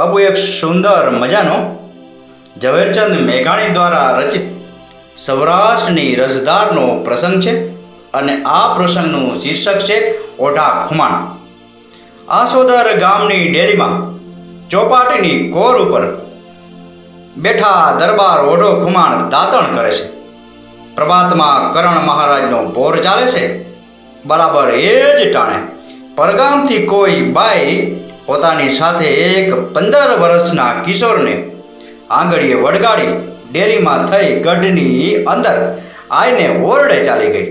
બાપુ, એક સુંદર મજાનો ઝવેરચંદ મેઘાણી દ્વારા રચિત સૌરાષ્ટ્રની રસધારનો પ્રસંગ છે અને આ પ્રસંગનું શીર્ષક છે ઓઢા ખુમાણ. આસોદર ગામની ડેલીમાં ચોપાટીની કોર ઉપર બેઠા દરબાર ઓઢો ખુમાણ દાતણ કરે છે. પ્રભાતમાં કરણ મહારાજનો બોર ચાલે છે. બરાબર એ જ ટાણે પરગામથી કોઈ બાઈ પોતાની સાથે એક પંદર વર્ષના કિશોરને આંગળીએ વળગાડી ડેરીમાં થઈ ગઢની અંદર આઈને ઓરડે ચાલી ગઈ.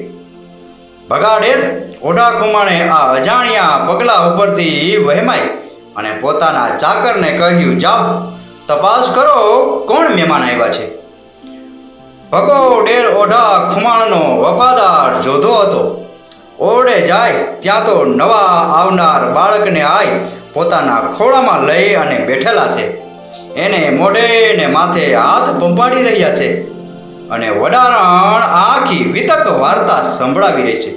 ભગાડેર ઓઢા ખુમાણે આ અજાણ્યા પગલા ઉપરથી વહેમાઈ અને પોતાના ચાકરને કહ્યું, જાઓ, તપાસ કરો કોણ મહેમાન આવ્યા છે. ભગો ડેર ઓઢા ખુમાણનો વફાદાર જોધો હતો. ઓરડે જાય, ત્યાં તો નવા આવનાર બાળકને આઈ પોતાના ખોળામાં લઈ અને બેઠેલા છે. એને મોઢે ને માથે હાથ પંપાડી રહ્યા છે અને વડારણ આખી વિતક વાર્તા સંભળાવી રહી છે.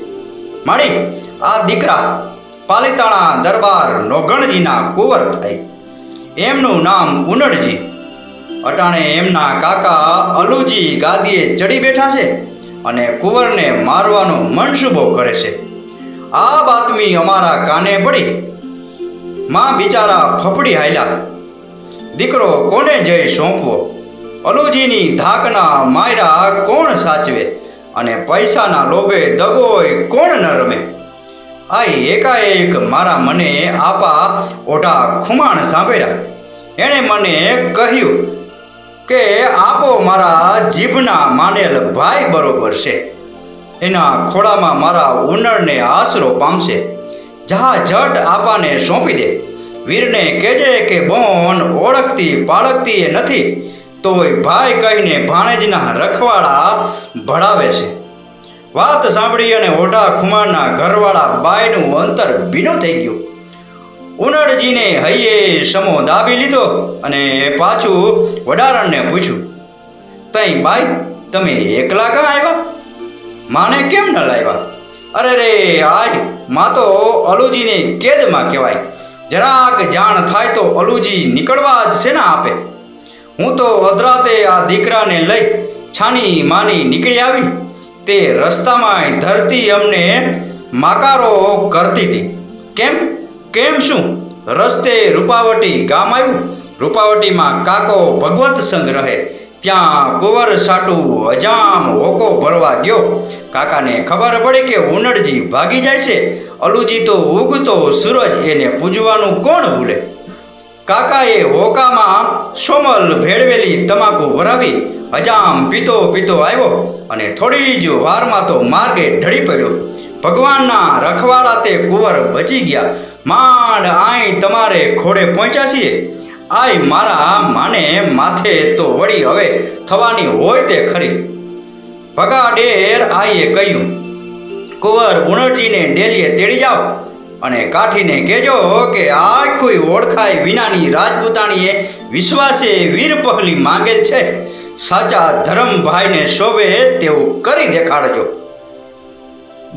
માણી આ દીકરા પાલિતાણા દરબાર નોગણજીના કુંવર થાય. એમનું નામ ઉનડજી. અટાણે એમના કાકા અલુજી ગાદીએ ચડી બેઠા છે અને કુંવરને મારવાનો મનસુબો કરે છે. આ બાતમી અમારા કાને પડી માં બિચારા ફફડી હાલ્યા. દીકરો કોને જઈ સોંપવો? અલુજીની ધાકના માયરા કોણ સાચવે? અને પૈસાના લોભે દગોય કોણ ન રમે? આ એકાએક મારા મને આપા ઓઢા ખુમાણ સાંભળ્યા. એણે મને કહ્યું કે આપો મારા જીભના માનેલ ભાઈ બરોબર છે. એના ખોળામાં મારા ઉનળને આશરો પામશે. જા જટ આપાને સોંપી દે. વીરને કહેજે કે બોન ઓળખતી પાળકતી એ નથી, તોય ભાઈ કહીને ભાણેજના રખવાડા ભળાવે છે. વાત સાંભળી અને ઓઢા ખુમારના ઘરવાળા બાયનું અંતર ભીનું થઈ ગયું. ઉનડજીને હૈયે સમો દાબી લીધો અને પાછું વડારણને પૂછ્યું, તઈ બાઈ, તમે એકલા કાં આવ્યા? માને કેમ ન લાવ્યા? અરે રે, આજ માં તો અલુજીને કેદમાં કહેવાય. જરાક જાણ થાય તો અલુજી નીકળવા જ છે ને આપે. હું તો અધરાતે આ દીકરાને લઈ છાની માની નીકળી આવી. તે રસ્તામાં ધરતી અમને માકારો કરતી હતી. કેમ? કેમ શું? રસ્તે રૂપાવટી ગામ આવ્યું. રૂપાવટીમાં કાકો ભગવત સંગ રહે. ત્યાં કુંવર સાટું અજામ હોકો ભરવા ગયો. કાકાને ખબર પડી કે ઉનડજી ભાગી જાય છે. અલુજી તો ઉગતો સૂરજ એને પૂજવાનું કોણ ભૂલે? કાકાએ હોકામાં સોમલ ભેળવેલી તમાકુ ભરાવી હજામ પીતો પીતો આવ્યો અને થોડી જ વારમાં તો માર્ગે ઢળી પડ્યો. ભગવાનના રખવાડા તે કુંવર બચી ગયા. માંડ આઈ તમારે ખોડે પહોંચ્યા છીએ. આય મારા માને માથે તો વળી હવે થવાની હોય તે ખરી. ભગાડેર આઈએ કહ્યું, કુંવર ઉણરજીને ડેલીએ તેડી જાઓ અને કાઠીને કહેજો કે આખું ઓળખાય વિનાની રાજપૂતાણીએ વિશ્વાસે વીર પહલી માંગેલ છે. સાચા ધરમભાઈને શોભે તેવું કરી દેખાડજો.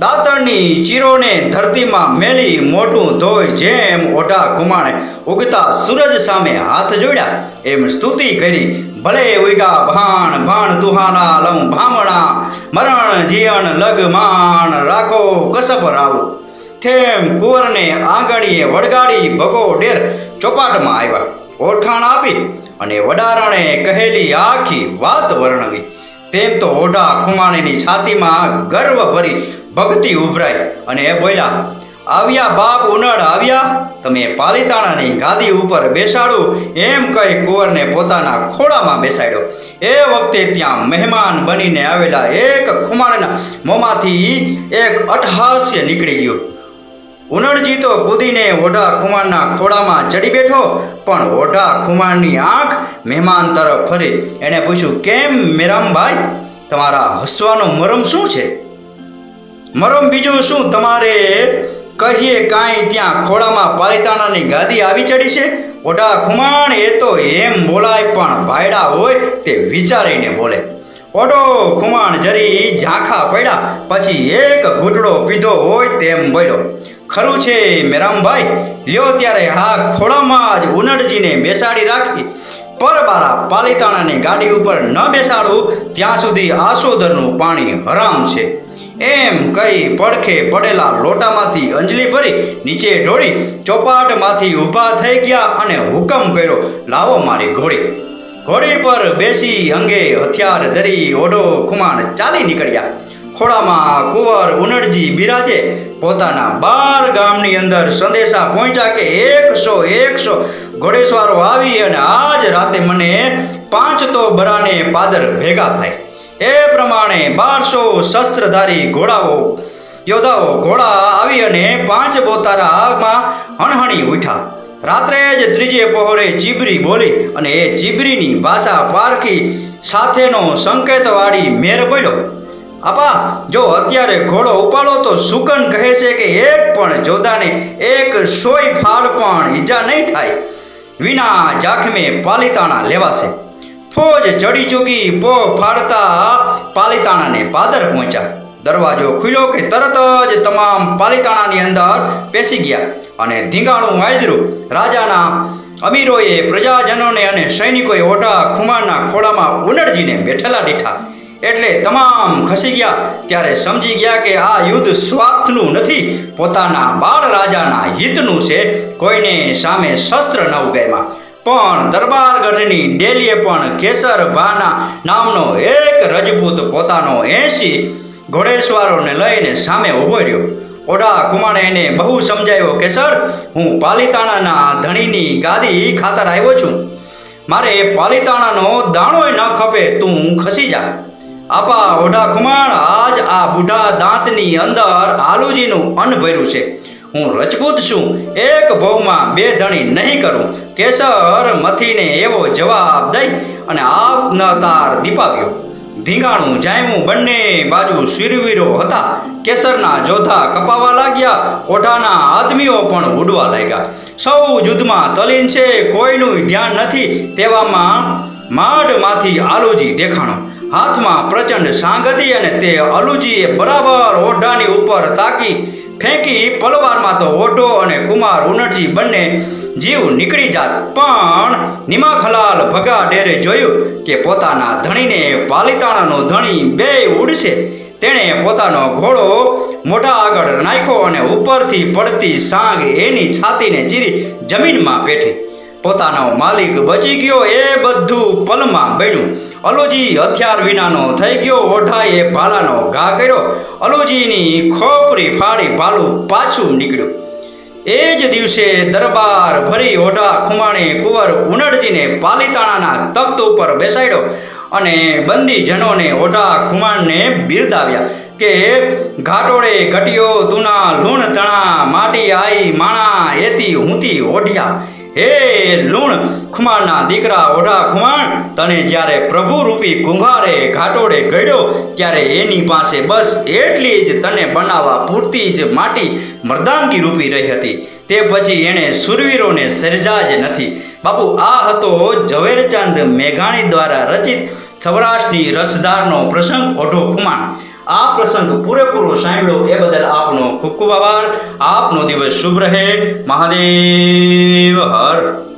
દાતણની ચીરોને ધરતીમાં મેલી મોટું ધોઈ જેમ ઓઢા કુમાણે ઉગતા સૂરજ સામે હાથ જોડ્યા, એમ સ્તુતિ કરી. ભલે ઉગા ભાણ ભાણ તુહાના લમ ભામણા, મરણ લગ માણ, રાખો કસપ રાવું થેમ કુંવરને આંગણીએ વળગાડી ભગો ડેર, ચોપાટમાં આવ્યા. ઓળખાણ આપી અને વડારણે કહેલી આખી વાત વર્ણવી. તેમ તો ઓઢા ખુમાણીની છાતીમાં ગર્વ ભરી ભક્તિ ઉભરાઈ અને એ બોલ્યા, આવ્યા બાપ ઉનાળ, આવ્યા? તમે પાલિતાણાની ગાદી ઉપર બેસાડું. એમ કહી કુંવરને પોતાના ખોળામાં બેસાડ્યો. એ વખતે ત્યાં મહેમાન બનીને આવેલા એક ખુમાણના મોંમાંથી એક અટહાસ્ય નીકળી ગયું. ઉનડજી તો કૂદીને ઓઢા ખુમાણના ખોળામાં ચડી બેઠો, પણ ઓઢા ખુમાણની આંખ મહેમાન તરફ ફરી. એણે પૂછ્યું, કેમ મેરામભાઈ? તમારા હસવાનો મરમ શું છે? મરમ બીજું શું? તમારે કહીએ કાંઈ ત્યાં ખોળામાં પાલિતાણાની ગાદી આવી ચડી છે? ઓઢા ખુમાણ એ તો એમ બોલાય, પણ ભાયડા હોય તે વિચારીને બોલે. ઓઢો ખુમાણ જરી ઝાંખા પડ્યા. પછી એક ઘૂંટડો પીધો હોય તેમ બોલ્યો, ખરું છે મેરામભાઈ, લ્યો ત્યારે હા ખોળામાં જ ઉનડજીને બેસાડી રાખી. પરબારા પાલીતાણાની ગાડી ઉપર ન બેસાડવું, ત્યાં સુધી આસોદરનું પાણી હરામ છે. એમ કહી પડખે પડેલા લોટામાંથી અંજલી ભરી નીચે ઢોળી ચોપાટમાંથી ઊભા થઈ ગયા અને હુકમ કર્યો, લાવો મારી ઘોડી. ઘોડી પર બેસી અંગે હથિયાર ધરી ઓઢો ખુમાણ ચાલી નીકળ્યા. ખોળામાં કુંવર ઉનડજી બિરાજે. પોતાના બાર ગામની અંદર સંદેશા પહોંચ્યા કે એકસો એકસો. ઘોડેસવારો આવી અને આજ રાતે મને પાંચ તો બરાને પાદર ભેગા થાય. એ પ્રમાણે બારસો શસ્ત્રધારી ઘોડાઓ, યોદ્ધાઓ ઘોડા આવી અને પાંચ બોતારા હણહણી ઉઠ્યા. રાત્રે જ ત્રીજે પહોરે ચીબરી બોલી અને એ ચીબરીની ભાષા પારખી સાથેનો સંકેતવાળી મેર બોલ્યો, આપા, જો અત્યારે ઘોડો ઉપાડો તો સુકન કહે છે કે એક પણ જોદાને એક સોય ફાળ પણ ઈજા નહીં થાય. વિના જાખમે પાલિતાણા લેવાશે. ફોજ ચડી ચૂકી પો ફાડતા પાલિતાણાને પાદર પહોંચ્યા. દરવાજો ખુલ્યો કે તરત જ તમામ પાલિતાણાની અંદર પેસી ગયા અને ધીંગાણું વાજરું રાજાના અમીરોએ પ્રજાજનોને અને સૈનિકોએ ઓઢા ખુમારના ખોળામાં ઉનડજીને બેઠેલા દીઠા. એટલે તમામ ખસી ગયા. ત્યારે સમજી ગયા કે આ યુદ્ધ સ્વાર્થનું નથી. પોતાના બાળ રાજાના હિતનું છે. કોઈને સામે શસ્ત્ર ન ઉગાયમાં. પણ દરબારગઢની ડેલીએ પણ કેસર ભાના નામનો એક રજપૂત પોતાનો એંશી ઘોડેસવારોને લઈને સામે ઊભો રહ્યો. ઓડા કુમાણે એને બહુ સમજાવ્યો કે, સર, હું પાલિતાણાના ધણીની ગાદી ખાતર આવ્યો છું. મારે પાલિતાણાનો દાણોય ન ખપે, તું ખસી જા. આપા, ઓડા ખુમાણ આજ આ બુઢા દાંતની અંદર આલુજીનું અન્ન ભર્યું છે. હું રજપૂત છું. એક ભવમાં બે ધણી નહીં કરું. કેસર મથીને એવો જવાબ દઈ અને આવનાતાર દીપાવ્યો. ધીંગાણું જાયમું બંને બાજુ શિરવીરો હતા. કેસરના જોધા કપાવા લાગ્યા, ઓઢાના આદમીઓ પણ ઉડવા લાગ્યા. સૌ જુદમાં તલીન છે, કોઈનું ધ્યાન નથી, તેવામાં માઢમાંથી આલુજી દેખાણો. હાથમાં પ્રચંડ સાંગ હતી અને તે અલુજીએ બરાબર ઓઢાની ઉપર તાકી, ફેંકી, પલવારમાં તો ઓઢો અને કુમાર ઉનડજી બંને જીવ નીકળી જાત. પણ નિમાખલાલ ભગા ડેરે જોયું કે પોતાના ધણીને પાલિતાણાનો ધણી બે ઉડશે. તેણે પોતાનો ઘોડો મોઢા આગળ નાખ્યો અને ઉપરથી પડતી સાંગ એની છાતીને ચીરી જમીનમાં પેઠી. પોતાનો માલિક બચી ગયો એ બધું પલમાં બન્યું. અલુજી હથિયાર વિનાનો થઈ ગયો ઓઢાએ ભાલાનો ઘા કર્યો. અલુજીની ખોપરી ફાડી ભાલું પાછું નીકળ્યું. એ જ દિવસે દરબાર ભરી ઓઢા ખુમાણે કુંવર ઉનડજીને પાલીતાણાના તખ્ત ઉપર બેસાડ્યો અને બંદીજનોને ઓઢા ખુમાણને બિરદાવ્યા કે, ઘાટોળે ઘટ્યો તુના લૂણ તણા, માટી આઈ માણા એતી હુંતી ઓઢ્યા. હે લૂણ ખુમાણના દીકરા ઓઢા ખુમાણ, તને જ્યારે પ્રભુ રૂપી કુંભારે ઘાટોડે ગળ્યો, ત્યારે એની પાસે બસ એટલી જ તને બનાવવા પૂરતી જ માટી મર્દાનગી રૂપી રહી હતી. તે પછી એણે સુરવીરોને સર્જા જ નથી. બાપુ, આ હતો ઝવેરચંદ મેઘાણી દ્વારા રચિત સૌરાષ્ટ્રની રસદારનો પ્રસંગ, ઓઢો ખુમાણ. આ પ્રસંગ પૂરેપૂરો સાંભળ્યો એ બદલ આપનો ખૂબ ખૂબ આભાર. આપનો દિવસ શુભ રહે. મહાદેવ હર.